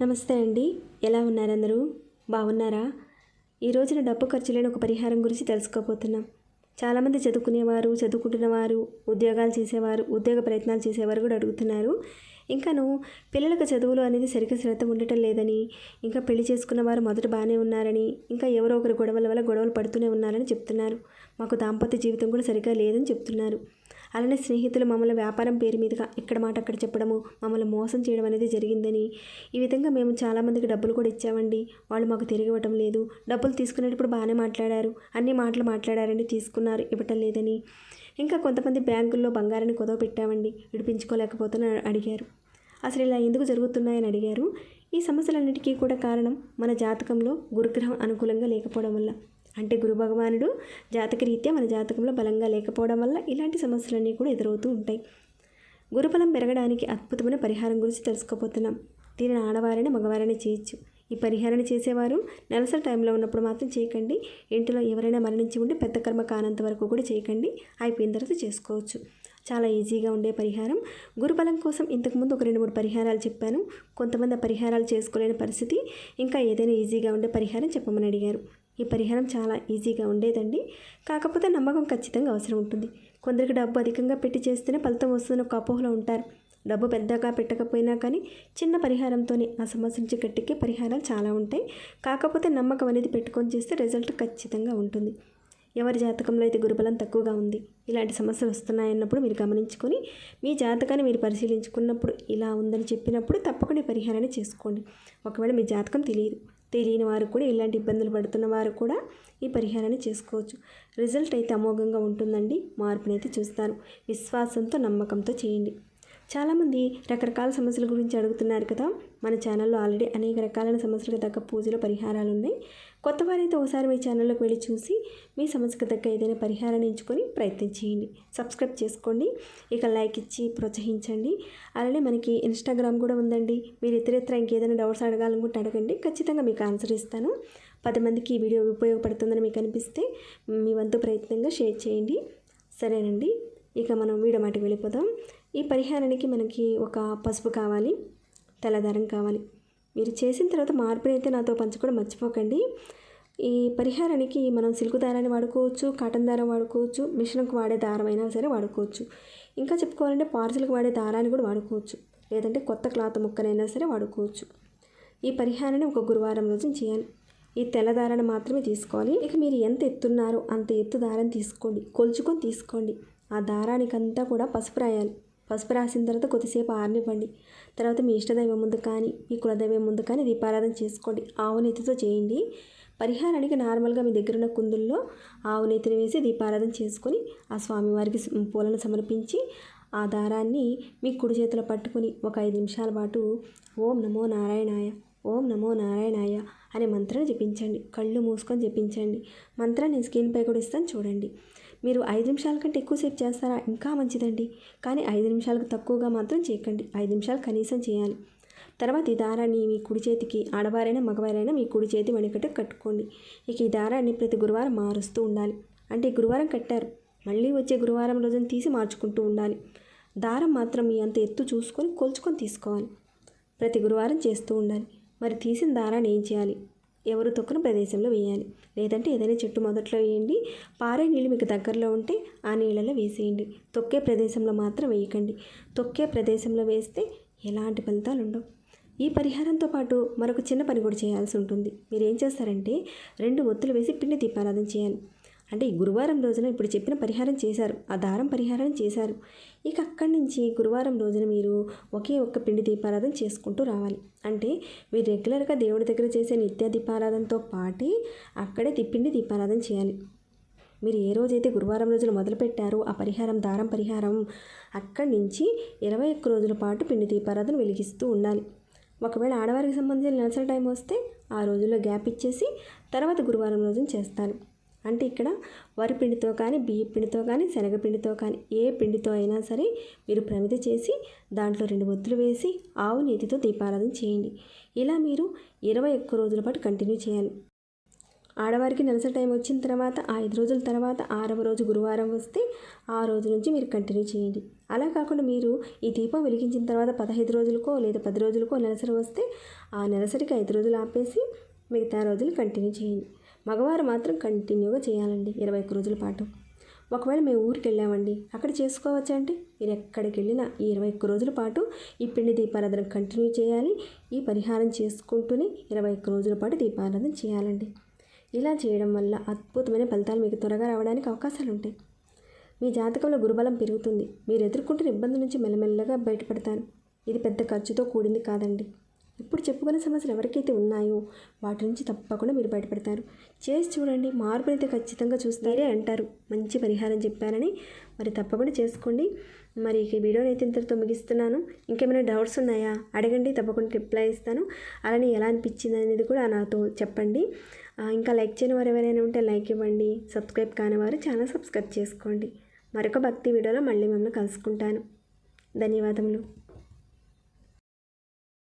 నమస్తే అండి. ఎలా ఉన్నారు అందరూ బాగున్నారా? ఈ రోజున డబ్బు ఖర్చు లేని ఒక పరిహారం గురించి తెలుసుకోబోతున్నాం. చాలామంది చదువుకునేవారు చదువుకుంటున్నవారు ఉద్యోగాలు చేసేవారు ఉద్యోగ ప్రయత్నాలు చేసేవారు కూడా అడుగుతున్నారు. ఇంకాను పిల్లలకు చదువులు అనేది సరిగ్గా శ్రద్ధ ఉండటం లేదని ఇంకా పెళ్ళి చేసుకున్న వారు మొదట బాగానే ఉన్నారని ఇంకా ఎవరో ఒకరు గొడవల వల్ల గొడవలు పడుతూనే ఉన్నారని చెప్తున్నారు. మాకు దాంపత్య జీవితం కూడా సరిగ్గా లేదని చెప్తున్నారు. అలానే స్నేహితులు మమ్మల్ని వ్యాపారం పేరు మీదుగా ఇక్కడ మాట అక్కడ చెప్పడము మమ్మల్ని మోసం చేయడం అనేది జరిగిందని. ఈ విధంగా మేము చాలామందికి డబ్బులు కూడా ఇచ్చామండి. వాళ్ళు మాకు తిరిగి ఇవ్వటం లేదు. డబ్బులు తీసుకునేటప్పుడు బాగానే మాట్లాడారు. అన్ని మాటలు మాట్లాడారండి తీసుకున్నారు ఇవ్వటం లేదని. ఇంకా కొంతమంది బ్యాంకుల్లో బంగారాన్ని కుదవ పెట్టామండి. విడిపించుకోలేకపోతున్నా అడిగారు. అసలు ఇలా ఎందుకు జరుగుతున్నాయని అడిగారు. ఈ సమస్యలన్నిటికీ కూడా కారణం మన జాతకంలో గురుగ్రహం అనుకూలంగా లేకపోవడం వల్ల. అంటే గురు భగవానుడు జాతకరీత్యా మన జాతకంలో బలంగా లేకపోవడం వల్ల ఇలాంటి సమస్యలన్నీ కూడా ఎదురవుతూ ఉంటాయి. గురుబలం పెరగడానికి అద్భుతమైన పరిహారం గురించి తెలుసుకోబోతున్నాం. దీనిని ఆడవారైనా మగవారైనా చేయొచ్చు. ఈ పరిహారాన్ని చేసేవారు నెలసరి టైంలో ఉన్నప్పుడు మాత్రం చేయకండి. ఇంటిలో ఎవరైనా మరణించి ఉంటే పెద్ద కర్మ కానంత వరకు కూడా చేయకండి. అయిపోయిన తర్వాత చేసుకోవచ్చు. చాలా ఈజీగా ఉండే పరిహారం. గురుబలం కోసం ఇంతకుముందు ఒక రెండు మూడు పరిహారాలు చెప్పాను. కొంతమంది పరిహారాలు చేసుకోలేని పరిస్థితి. ఇంకా ఏదైనా ఈజీగా ఉండే పరిహారం చెప్పమని అడిగారు. ఈ పరిహారం చాలా ఈజీగా ఉండేదండి. కాకపోతే నమ్మకం ఖచ్చితంగా అవసరం ఉంటుంది. కొందరికి డబ్బు అధికంగా పెట్టి చేస్తేనే ఫలితం వస్తుందని ఒక అపోహలో ఉంటారు. డబ్బు పెద్దగా పెట్టకపోయినా కానీ చిన్న పరిహారంతోనే ఆ సమస్య నుంచి గట్టికే పరిహారాలు చాలా ఉంటాయి. కాకపోతే నమ్మకం అనేది పెట్టుకొని చేస్తే రిజల్ట్ ఖచ్చితంగా ఉంటుంది. ఎవరి జాతకంలో అయితే గురుబలం తక్కువగా ఉంది ఇలాంటి సమస్యలు వస్తున్నాయన్నప్పుడు మీరు గమనించుకొని మీ జాతకాన్ని మీరు పరిశీలించుకున్నప్పుడు ఇలా ఉందని చెప్పినప్పుడు తప్పకుండా ఈ పరిహారాన్ని చేసుకోండి. ఒకవేళ మీ జాతకం తెలియదు. తెలియని వారు కూడా ఇలాంటి ఇబ్బందులు పడుతున్న వారు కూడా ఈ పరిహారాన్ని చేసుకోవచ్చు. రిజల్ట్ అయితే అమోఘంగా ఉంటుందండి. మార్పునైతే చూస్తారు. విశ్వాసంతో నమ్మకంతో చేయండి. చాలామంది రకరకాల సమస్యల గురించి అడుగుతున్నారు కదా. మన ఛానల్లో ఆల్రెడీ అనేక రకాలైన సమస్యలకు తగ్గ పూజల పరిహారాలు ఉన్నాయి. కొత్త వారైతే ఒకసారి మీ ఛానల్లోకి వెళ్ళి చూసి మీ సమస్యకు తగ్గ ఏదైనా పరిహారాన్ని ఎంచుకొని ప్రయత్నం చేయండి. సబ్స్క్రైబ్ చేసుకోండి. ఇక లైక్ ఇచ్చి ప్రోత్సహించండి. అలానే మనకి ఇన్స్టాగ్రామ్ కూడా ఉందండి. మీరు ఇతరత్ర ఇంకేదైనా డౌట్స్ అడగాలనుకుంటే అడగండి. ఖచ్చితంగా మీకు ఆన్సర్ ఇస్తాను. పది మందికి ఈ వీడియో ఉపయోగపడుతుందని మీకు అనిపిస్తే మీ వంతు ప్రయత్నంగా షేర్ చేయండి. సరేనండి. ఇక మనం వీడియో మాటకు వెళ్ళిపోదాం. ఈ పరిహారానికి మనకి ఒక పసుపు కావాలి తెల్లదారం కావాలి. మీరు చేసిన తర్వాత మార్పుని అయితే నాతో పంచుకోవడం మర్చిపోకండి. ఈ పరిహారానికి మనం సిల్క్ దారాన్ని వాడుకోవచ్చు కాటన్ దారం వాడుకోవచ్చు మిషన్కు వాడే దారం అయినా సరే వాడుకోవచ్చు. ఇంకా చెప్పుకోవాలంటే పార్సల్కి వాడే దారాన్ని కూడా వాడుకోవచ్చు. లేదంటే కొత్త క్లాత్ ముక్కనైనా సరే వాడుకోవచ్చు. ఈ పరిహారాన్ని ఒక గురువారం రోజు చేయాలి. ఈ తెల్ల దారాన్ని మాత్రమే తీసుకోవాలి. ఇక మీరు ఎంత ఎత్తున్నారో అంత ఎత్తు దారాన్ని తీసుకోండి. కొలుచుకొని తీసుకోండి. ఆ దారానికంతా కూడా పసుపు రాయాలి. పసుపు రాసిన తర్వాత కొద్దిసేపు ఆరనివ్వండి. తర్వాత మీ ఇష్టదైవం ముందు కానీ మీ కులదైవం ముందు కానీ దీపారాధన చేసుకోండి. ఆవు నెత్తితో చేయండి. పరిహారానికి నార్మల్గా మీ దగ్గర ఉన్న కుందుల్లో ఆవు నెత్తిని వేసి దీపారాధన చేసుకొని ఆ స్వామివారికి పూలను సమర్పించి ఆ దారాన్ని మీ కుడి చేతిలో పట్టుకుని ఒక ఐదు నిమిషాల పాటు ఓం నమో నారాయణాయ. ఓం నమో నారాయణాయ అనే మంత్రం జపించండి. కళ్ళు మూసుకొని జపించండి. మంత్రాన్ని స్క్రీన్పై కూడా ఇస్తాను చూడండి. మీరు ఐదు నిమిషాల కంటే ఎక్కువసేపు చేస్తారా? ఇంకా మంచిదండి. కానీ ఐదు నిమిషాలకు తక్కువగా మాత్రం చేయకండి. ఐదు నిమిషాలు కనీసం చేయాలి. తర్వాత ఈ దారాన్ని మీ కుడి చేతికి ఆడవారైనా మగవారైనా మీ కుడి చేతి మణికట్టు కట్టుకోండి. ఇక ఈ దారాన్ని ప్రతి గురువారం మారుస్తూ ఉండాలి. అంటే గురువారం కట్టారు. మళ్ళీ వచ్చే గురువారం రోజున తీసి మార్చుకుంటూ ఉండాలి. దారం మాత్రం మీ అంత ఎత్తు చూసుకొని కొలుచుకొని తీసుకోవాలి. ప్రతి గురువారం చేస్తూ ఉండాలి. మరి తీసిన దారాన్ని ఏం చేయాలి? ఎవరు తొక్కన ప్రదేశంలో వేయాలి. లేదంటే ఏదైనా చెట్టు మొదట్లో వేయండి. పారే నీళ్ళు మీకు దగ్గరలో ఉంటే ఆ నీళ్ళలో వేసేయండి. తొక్కే ప్రదేశంలో మాత్రం వేయకండి. తొక్కే ప్రదేశంలో వేస్తే ఎలాంటి ఫలితాలు ఉండవు. ఈ పరిహారంతో పాటు మరొక చిన్న పని కూడా చేయాల్సి ఉంటుంది. మీరు ఏం చేస్తారంటే రెండు ఒత్తులు వేసి పిండి దీపారాధన చేయాలి. అంటే గురువారం రోజున ఇప్పుడు చెప్పిన పరిహారం చేశారు. ఆ దారం పరిహారం చేశారు. ఇక అక్కడి నుంచి గురువారం రోజున మీరు ఒకే ఒక్క పిండి దీపారాధన చేసుకుంటూ రావాలి. అంటే మీరు రెగ్యులర్గా దేవుడి దగ్గర చేసే నిత్య దీపారాధనతో పాటే అక్కడే పిండి దీపారాధన చేయాలి. మీరు ఏ రోజైతే గురువారం రోజులు మొదలుపెట్టారో ఆ పరిహారం దారం పరిహారం అక్కడి నుంచి ఇరవై ఒక్క రోజుల పాటు పిండి దీపారాధన వెలిగిస్తూ ఉండాలి. ఒకవేళ ఆడవారికి సంబంధించిన నెలసరి టైం వస్తే ఆ రోజుల్లో గ్యాప్ ఇచ్చేసి తర్వాత గురువారం రోజున చేస్తారు. అంటే ఇక్కడ వరి పిండితో కానీ బియ్య పిండితో కానీ శనగపిండితో కానీ ఏ పిండితో అయినా సరే మీరు ప్రమిద చేసి దాంట్లో రెండు ఒత్తులు వేసి ఆవు నీతితో దీపారాధన చేయండి. ఇలా మీరు ఇరవై ఒక్క రోజుల పాటు కంటిన్యూ చేయాలి. ఆడవారికి నెలసరి టైం వచ్చిన తర్వాత ఆ ఐదు రోజుల తర్వాత ఆరవ రోజు గురువారం వస్తే ఆ రోజు నుంచి మీరు కంటిన్యూ చేయండి. అలా కాకుండా మీరు ఈ దీపం వెలిగించిన తర్వాత పదహైదు రోజులకో లేదా పది రోజులకో నెలసరి వస్తే ఆ నెలసరికి ఐదు రోజులు ఆపేసి మిగతా రోజులు కంటిన్యూ చేయండి. మగవారు మాత్రం కంటిన్యూగా చేయాలండి ఇరవై ఒక్క రోజుల పాటు. ఒకవేళ మేము ఊరికి వెళ్ళామండి అక్కడ చేసుకోవచ్చా అండి? మీరు ఎక్కడికి వెళ్ళినా ఈ ఇరవై ఒక్క రోజుల పాటు ఈ పిండి దీపారాధన కంటిన్యూ చేయాలి. ఈ పరిహారం చేసుకుంటూనే ఇరవై ఒక్క రోజుల పాటు దీపారాధన చేయాలండి. ఇలా చేయడం వల్ల అద్భుతమైన ఫలితాలు మీకు త్వరగా రావడానికి అవకాశాలు ఉంటాయి. మీ జాతకంలో గురుబలం పెరుగుతుంది. మీరు ఎదుర్కొంటున్న ఇబ్బంది నుంచి మెల్లమెల్లగా బయటపడతారు. ఇది పెద్ద ఖర్చుతో కూడింది కాదండి. ఇప్పుడు చెప్పుకునే సమస్యలు ఎవరికైతే ఉన్నాయో వాటి నుంచి తప్పకుండా మీరు బయటపడతారు. చేసి చూడండి మార్పులు అయితే ఖచ్చితంగా చూస్తారే అంటారు. మంచి పరిహారం చెప్పారని మరి తప్పకుండా చేసుకోండి. మరి ఈ వీడియోని అయితే ఇంతటితో ముగిస్తున్నాను. ఇంకేమైనా డౌట్స్ ఉన్నాయా? అడగండి తప్పకుండా రిప్లై ఇస్తాను. అలానే ఎలా అనిపించింది అనేది కూడా నాతో చెప్పండి. ఇంకా లైక్ చేయని వారు ఎవరైనా ఉంటే లైక్ ఇవ్వండి. సబ్స్క్రైబ్ కాని వారు ఛానల్ సబ్స్క్రైబ్ చేసుకోండి. మరొక భక్తి వీడియోలో మళ్ళీ మిమ్మల్ని కలుసుకుంటాను. ధన్యవాదములు.